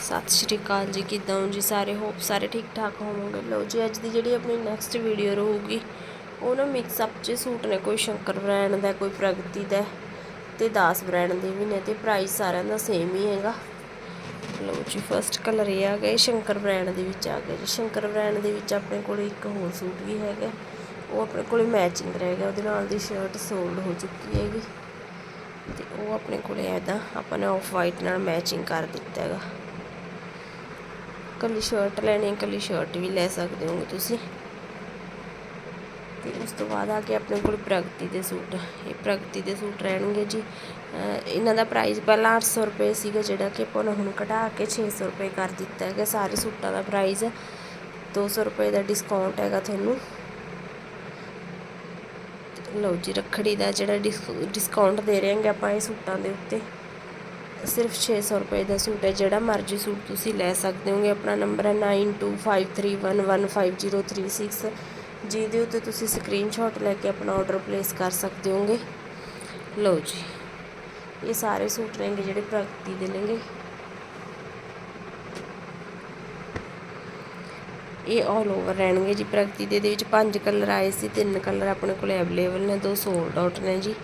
ਸਤਿ ਸ਼੍ਰੀ ਅਕਾਲ ਜੀ, ਕਿੱਦਾਂ ਹੋ ਜੀ ਸਾਰੇ? ਹੋਪ ਸਾਰੇ ਠੀਕ ਠਾਕ ਹੋਵੋਗੇ? ਲਓ ਜੀ, ਅੱਜ ਦੀ ਜਿਹੜੀ ਆਪਣੀ ਨੈਕਸਟ ਵੀਡੀਓ ਰਹੂਗੀ, ਉਹ ਨਾ ਮਿਕਸ ਅਪ ਚ ਸੂਟ ਨੇ, ਕੋਈ ਸ਼ੰਕਰ ਬ੍ਰਾਂਡ ਦਾ, ਕੋਈ ਪ੍ਰਗਤੀ ਦਾ ਤੇ ਦਾਸ ਬ੍ਰਾਂਡ ਦੇ ਵੀ ਨੇ ਤੇ ਪ੍ਰਾਈਸ ਸਾਰਿਆਂ ਦਾ ਸੇਮ ਹੀ ਹੈਗਾ। ਲਓ ਜੀ ਫਰਸਟ ਕਲਰ ਇਹ ਆ ਗਏ ਸ਼ੰਕਰ ਬ੍ਰਾਂਡ ਦੇ ਵਿੱਚ ਆ ਗਏ ਜੀ। ਸ਼ੰਕਰ ਬ੍ਰਾਂਡ ਦੇ ਵਿੱਚ ਆਪਣੇ ਕੋਲ ਇੱਕ ਹੋਰ ਸੂਟ ਵੀ ਹੈਗਾ, ਉਹ ਆਪਣੇ ਕੋਲ ਮੈਚਿੰਗ ਰਹਿ ਗਿਆ, ਉਹਦੇ ਨਾਲ ਦੀ ਸ਼ਰਟ ਸੋਲਡ ਹੋ ਚੁੱਕੀ ਹੈਗੀ। ਤੇ ਉਹ ਆਪਣੇ ਕੋਲ ਐਦਾ ਆਪਾਂ ਨੇ ਆਫ ਵਾਈਟ ਨਾਲ ਮੈਚਿੰਗ ਕਰ ਦਿੱਤਾ ਹੈਗਾ। ਕੱਲੀ ਸ਼ਰਟ ਲੈਣੀ ਹੈ, ਕੱਲੀ ਸ਼ਰਟ ਵੀ ਲੈ ਸਕਦੇ ਹੋਗੇ ਤੁਸੀਂ। ਤੇ ਉਸ ਤੋਂ ਬਾਅਦ ਆ ਕੇ ਆਪਣੇ ਕੋਲ ਪ੍ਰਗਤੀ ਦੇ ਸੂਟ, ਇਹ ਪ੍ਰਗਤੀ ਦੇ ਸੂਟ ਰਹਿਣਗੇ ਜੀ। ਇਹਨਾਂ ਦਾ ਪ੍ਰਾਈਸ ਪਹਿਲਾਂ 800 ਰੁਪਏ ਸੀਗਾ, ਜਿਹੜਾ ਕਿ ਆਪਾਂ ਨੇ ਹੁਣ ਘਟਾ ਕੇ 600 ਰੁਪਏ ਕਰ ਦਿੱਤਾ ਹੈਗਾ, ਸਾਰੇ ਸੂਟਾਂ ਦਾ ਪ੍ਰਾਈਸ 200 ਰੁਪਏ ਦਾ ਡਿਸਕਾਊਂਟ ਹੈਗਾ ਤੁਹਾਨੂੰ। ਲਓ ਜੀ, ਰੱਖੜੀ ਦਾ ਜਿਹੜਾ ਡਿਸਕਾਊਂਟ ਦੇ ਰਹੇ ਹਾਂਗੇ ਆਪਾਂ ਇਹ ਸੂਟਾਂ ਦੇ ਉੱਤੇ। ਸਿਰਫ 600 ਰੁਪਏ ਦਾ ਸੂਟ ਹੈ, ਜਿਹੜਾ ਮਰਜ਼ੀ ਸੂਟ ਤੁਸੀਂ ਲੈ ਸਕਦੇ ਹੋਗੇ। ਆਪਣਾ ਨੰਬਰ ਹੈ 9253115036 ਜਿਹਦੇ ਉੱਤੇ ਤੁਸੀਂ ਸਕਰੀਨਸ਼ਾਟ ਲੈ ਕੇ ਆਪਣਾ ਆਰਡਰ ਪਲੇਸ ਕਰ ਸਕਦੇ ਹੋਗੇ। ਲਓ ਜੀ, ਇਹ ਸਾਰੇ ਸੂਟ ਨੇਗੇ ਜਿਹੜੇ ਪ੍ਰਗਤੀ ਦੇ ਨੇਗੇ ਇਹ ਆਲ ਓਵਰ ਰਹਿਣਗੇ ਜੀ। ਪ੍ਰਗਤੀ ਦੇ ਦੇ ਵਿੱਚ ਪੰਜ ਕਲਰ ਆਏ ਸੀ, ਤਿੰਨ ਕਲਰ ਆਪਣੇ ਕੋਲ ਅਵੇਲੇਬਲ ਨੇ, ਦੋ ਸੋਲਡ ਆਊਟ ਨੇ ਜੀ।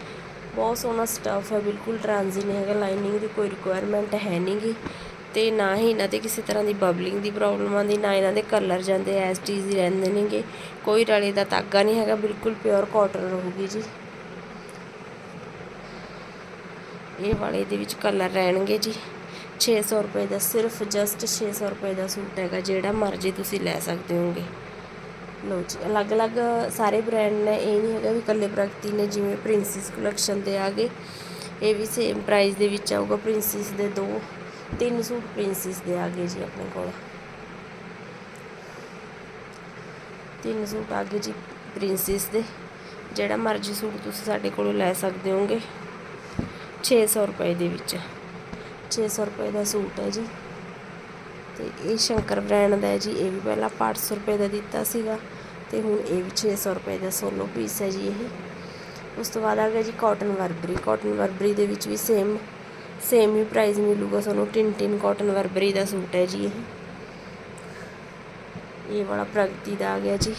ਬਹੁਤ ਸੋਹਣਾ ਸਟੱਫ ਹੈ, ਬਿਲਕੁਲ ਟ੍ਰਾਂਜ਼ੀ ਨਹੀਂ ਹੈਗਾ ਲਾਈਨਿੰਗ ਦੀ ਕੋਈ ਰਿਕੁਆਇਰਮੈਂਟ ਹੈ ਨਹੀਂਗੀ ਤੇ ਨਾ ਹੀ ਇਹਨਾਂ ਤੇ ਕਿਸੇ ਤਰ੍ਹਾਂ ਦੀ ਬਬਲਿੰਗ ਦੀ ਪ੍ਰੋਬਲਮ ਆਉਂਦੀ, ਨਾ ਇਹਨਾਂ ਦੇ ਕਲਰ ਜਾਂਦੇ ਐਸ ਟੀਜ਼ ਹੀ ਰਹਿੰਦੇ ਨੇਗੇ ਕੋਈ ਰਲੇ ਦਾ ਤਾਗਾ ਨਹੀਂ ਹੈਗਾ, ਬਿਲਕੁਲ ਪਿਓਰ ਕਾਟਨ ਰਹੂਗੀ ਜੀ। ਇਹ ਵਾਲੇ ਦੇ ਵਿੱਚ ਕਲਰ ਰਹਿਣਗੇ ਜੀ। 600 ਰੁਪਏ ਦਾ, ਸਿਰਫ ਜਸਟ 600 ਰੁਪਏ ਦਾ ਸੂਟ ਹੈਗਾ, ਜਿਹੜਾ ਮਰਜ਼ੀ ਤੁਸੀਂ ਲੈ ਸਕਦੇ ਹੋਗੇ ਲੋ ਜੀ, ਅਲੱਗ-ਅਲੱਗ ਸਾਰੇ ਬ੍ਰਾਂਡ ਨੇ, ਇਹ ਨਹੀਂ ਹੈਗਾ ਵੀ ਇਕੱਲੇ ਪ੍ਰਗਤੀ ਨੇ, ਜਿਵੇਂ ਪ੍ਰਿੰਸੈਸ ਕਲੈਕਸ਼ਨ ਦੇ ਆ ਗਏ। ਇਹ ਵੀ ਸੇਮ ਪ੍ਰਾਈਸ ਦੇ ਵਿੱਚ ਆਊਗਾ ਪ੍ਰਿੰਸੈਸ ਦੇ ਦੋ, ਤਿੰਨ ਸੂਟ ਪ੍ਰਿੰਸੈਸ ਦੇ ਆ ਗਏ ਜੀ ਆਪਣੇ ਕੋਲ। ਤਿੰਨ ਸੂਟ ਆ ਗਏ ਜੀ ਪ੍ਰਿੰਸੈਸ ਦੇ, ਜਿਹੜਾ ਮਰਜ਼ੀ ਸੂਟ ਤੁਸੀਂ ਸਾਡੇ ਕੋਲੋਂ ਲੈ ਸਕਦੇ ਹੋਗੇ 600 ਰੁਪਏ ਦੇ ਵਿੱਚ 600 ਰੁਪਏ ਦਾ ਸੂਟ ਹੈ ਜੀ। ਤੇ ਇਹ ਸ਼ੰਕਰ ਬ੍ਰਾਂਡ ਦਾ ਹੈ ਜੀ, ਇਹ ਵੀ ਪਹਿਲਾਂ 800 ਰੁਪਏ ਦਾ ਦਿੱਤਾ ਸੀਗਾ ਤੇ ਹੁਣ ਇਹ ਵੀ 600 ਰੁਪਏ ਦਾ ਸੋਲੋ ਪੀਸ ਹੈ ਜੀ ਇਹ। ਉਸ ਤੋਂ ਬਾਅਦ ਆ ਗਿਆ ਜੀ ਕਾਟਨ ਵਰਬਰੀ ਕਾਟਨ ਵਰਬਰੀ ਦੇ ਵਿੱਚ ਵੀ ਸੇਮ ਸੇਮ ਹੀ ਪ੍ਰਾਈਸ ਮਿਲੂਗਾ ਤੁਹਾਨੂੰ ਟਿਨ ਟਿਨ ਕਾਟਨ ਵਰਬਰੀ ਦਾ ਸੂਟ ਹੈ ਜੀ ਇਹ। ਇਹ ਵਾਲਾ ਪ੍ਰਗਤੀ ਦਾ ਆ ਗਿਆ ਜੀ।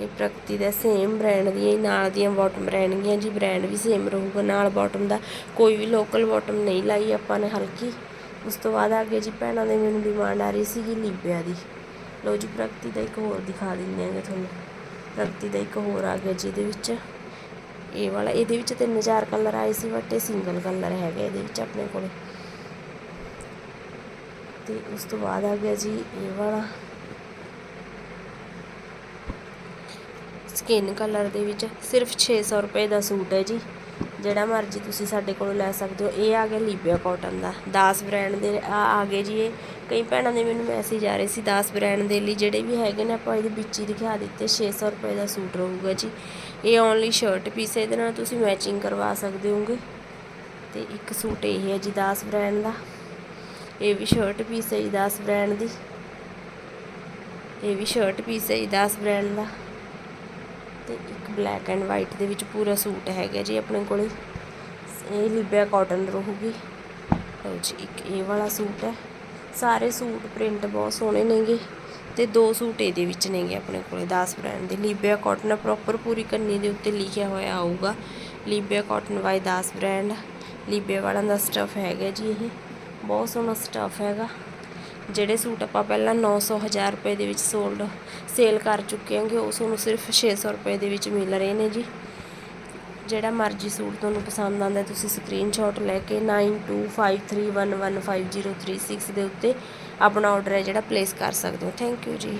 ਇਹ ਪ੍ਰਗਤੀ ਦਾ ਸੇਮ ਬ੍ਰਾਂਡ ਦੀਆਂ ਨਾਲ ਦੀਆਂ ਬਾਟਮ ਰਹਿਣਗੀਆਂ ਜੀ ਬ੍ਰਾਂਡ ਵੀ ਸੇਮ ਰਹੂਗਾ, ਨਾਲ ਬਾਟਮ ਦਾ ਕੋਈ ਵੀ ਲੋਕਲ ਬਾਟਮ ਨਹੀਂ ਲਾਈ ਆਪਾਂ ਨੇ ਹਲਕੀ। ਉਸ ਤੋਂ ਬਾਅਦ ਆ ਗਿਆ ਜੀ, ਭੈਣਾਂ ਦੇ ਮੈਨੂੰ ਡਿਮਾਂਡ ਆ ਰਹੀ ਸੀਗੀ ਲੀਬਿਆ ਦੀ। ਲਓ ਜੀ, ਪ੍ਰਗਤੀ ਦਾ ਇੱਕ ਹੋਰ ਦਿਖਾ ਦਿੰਦੇ ਆਂਗੇ ਤੁਹਾਨੂੰ। ਪ੍ਰਗਤੀ ਦਾ ਇੱਕ ਹੋਰ ਆ ਗਿਆ ਜਿਹਦੇ ਵਿੱਚ। ਇਹ ਵਾਲਾ, ਇਹਦੇ ਵਿੱਚ ਤਿੰਨ ਚਾਰ ਕਲਰ ਆਏ ਸੀ ਬਟ ਇਹ ਸਿੰਗਲ ਕਲਰ ਹੈਗਾ ਇਹਦੇ ਵਿੱਚ ਆਪਣੇ ਕੋਲ। ਤੇ ਉਸ ਤੋਂ ਬਾਅਦ ਆ ਗਿਆ ਜੀ ਇਹ ਵਾਲਾ। ਸਕਿਨ ਕਲਰ ਦੇ ਵਿੱਚ ਸਿਰਫ 600 ਰੁਪਏ ਦਾ ਸੂਟ ਹੈ ਜੀ। ਜਿਹੜਾ ਮਰਜ਼ੀ ਤੁਸੀਂ ਸਾਡੇ ਕੋਲੋਂ ਲੈ ਸਕਦੇ ਹੋ। ਇਹ ਆ ਗਿਆ ਲੀਬਿਆ ਕਾਟਨ ਦਾ। 10 ਬ੍ਰਾਂਡ ਦੇ, ਆ ਆ ਗਏ ਜੀ ਇਹ। ਕਈ ਭੈਣਾਂ ਦੇ ਮੈਨੂੰ ਮੈਸੇਜ ਆ ਰਹੇ ਸੀ 10 ਬ੍ਰਾਂਡ ਦੇ ਲਈ। ਜਿਹੜੇ ਵੀ ਹੈਗੇ ਨੇ, ਆਪਾਂ ਇਹਦੇ ਵਿੱਚ ਹੀ ਦਿਖਾ ਦਿੱਤੇ। 600 ਰੁਪਏ ਦਾ ਸੂਟ ਰਹੂਗਾ ਜੀ। ਇਹ ਓਨਲੀ ਸ਼ਰਟ ਪੀਸ ਇਹਦੇ ਨਾਲ ਤੁਸੀਂ ਮੈਚਿੰਗ ਕਰਵਾ ਸਕਦੇ ਹੋਗੇ ਤੇ ਇੱਕ ਸੂਟ ਇਹ ਹੈ ਜੀ 10 ਬ੍ਰਾਂਡ ਦਾ। ਇਹ ਵੀ ਸ਼ਰਟ ਪੀਸ ਹੈ ਜੀ 10 ਬ੍ਰਾਂਡ ਦੀ। ਇਹ ਵੀ ਸ਼ਰਟ ਪੀਸ ਹੈ ਜੀ 10 ਬ੍ਰਾਂਡ ਦਾ। ਤੇ ਇੱਕ ਬਲੈਕ ਐਂਡ ਵਾਈਟ ਦੇ ਵਿੱਚ ਪੂਰਾ ਸੂਟ ਹੈਗਾ ਜੀ ਆਪਣੇ ਕੋਲੇ। ਇਹ ਲਿਬਿਆ ਕਾਟਨ ਰਹੂਗੀ। ਲਓ ਜੀ, ਇੱਕ ਇਹ ਵਾਲਾ ਸੂਟ ਹੈ। ਸਾਰੇ ਸੂਟ ਪ੍ਰਿੰਟ ਬਹੁਤ ਸੋਹਣੇ ਨੇਗੇ ਤੇ ਦੋ ਸੂਟ ਇਹਦੇ ਵਿੱਚ ਨੇਗੇ ਆਪਣੇ ਕੋਲੇ 10 ਬ੍ਰਾਂਡ ਦੇ। ਲਿਬਿਆ ਕਾਟਨ ਪ੍ਰੋਪਰ ਪੂਰੀ ਕੰਨੀ ਦੇ ਉੱਤੇ ਲਿਖਿਆ ਹੋਇਆ ਆਊਗਾ। ਲੀਬਿਆ ਕਾਟਨ ਬਾਈ 10 ਬ੍ਰਾਂਡ ਲਿਬਿਆ ਵਾਲਾ ਦਾ ਸਟਫ ਹੈਗਾ ਜੀ ਇਹ। ਬਹੁਤ ਸੋਹਣਾ ਸਟਫ ਹੈਗਾ। ਜਿਹੜੇ ਸੂਟ ਆਪਾਂ ਪਹਿਲਾਂ 900 1000 ਰੁਪਏ ਦੇ ਵਿੱਚ ਸੋਲਡ ਸੇਲ ਕਰ ਚੁੱਕੇ ਹਾਂਗੇ, ਉਹ ਤੁਹਾਨੂੰ ਸਿਰਫ 600 ਰੁਪਏ ਦੇ ਵਿੱਚ ਮਿਲ ਰਹੇ ਨੇ ਜੀ। ਜਿਹੜਾ ਮਰਜ਼ੀ ਸੂਟ ਤੁਹਾਨੂੰ ਪਸੰਦ ਆਉਂਦਾ ਤੁਸੀਂ ਸਕਰੀਨਸ਼ਾਟ ਲੈ ਕੇ 9253115036 ਦੇ ਉੱਤੇ ਆਪਣਾ ਆਰਡਰ ਹੈ ਜਿਹੜਾ ਪਲੇਸ ਕਰ ਸਕਦੇ ਹੋ। ਥੈਂਕ ਯੂ ਜੀ।